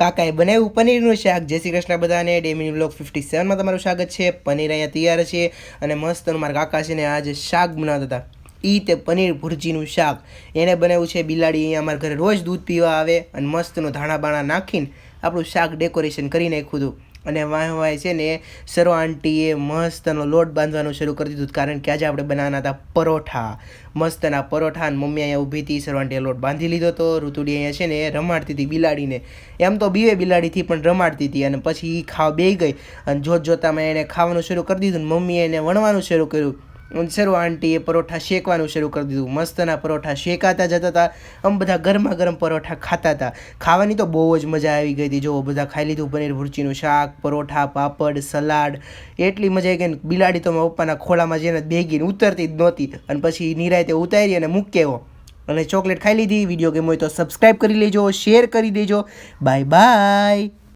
કાકાએ બનાવ્યું પનીરનું શાક. જય શ્રી કૃષ્ણ બધાને. ડેમિની બ્લોક ફિફ્ટી સેવનમાં તમારું સ્વાગત છે. પનીર અહીંયા તૈયાર છે અને મસ્ત મારા કાકા છે ને આજે શાક બનાવતા હતા, ઈ તે પનીર ભુરજીનું શાક. એણે બનાવ્યું છે બિલાડી અહીંયા અમારા ઘરે રોજ દૂધ પીવા આવે અને મસ્તનું ધાણા બાણા નાખીને આપણું શાક ડેકોરેશન કરી નાખ્યું હતું. અને વાહ વાહ છે ને સરો આંટીએ મસ્તનો લોટ બાંધવાનું શરૂ કરી દીધું. કારણ કે આજે આપણે બનાવવાના હતા પરોઠા. મસ્તના પરોઠા અને મમ્મી અહીંયા ઊભી હતી સરો આંટીએ લોટ બાંધી લીધો હતો. ઋતુડી અહીંયા છે ને રમાડતી હતી બિલાડીને. એમ તો બીવે બિલાડીથી પણ રમાડતી હતી અને પછી એ ખાવા બે ગઈ. અને જોત જોતામાં એણે ખાવાનું શરૂ કરી દીધું મમ્મીએ એને વણવાનું શરૂ કર્યું. સરો આંટીએ પરોઠા શેકવાનું શરૂ કરી દીધું. મસ્તના પરોઠા શેકાતા જતા હતા આમ બધા ગરમા ગરમ પરોઠા ખાતા હતા ખાવાની તો બહુ જ મજા આવી ગઈ હતી. જો બધા ખાઈ લીધું પનીર ભૂરચીનું શાક, પરોઠા, પાપડ, સલાડ. એટલી મજા આવી ગઈ બિલાડી તો મારા પપ્પાના ખોળામાં જઈને ભેગીને ઉતરતી જ નહોતી. અને પછી નિરાયતે ઉતારી અને મૂકી આવ્યો. અને ચોકલેટ ખાઈ લીધી. વીડિયો ગેમ હોય તો સબસ્ક્રાઈબ કરી લેજો શેર કરી દેજો. Bye bye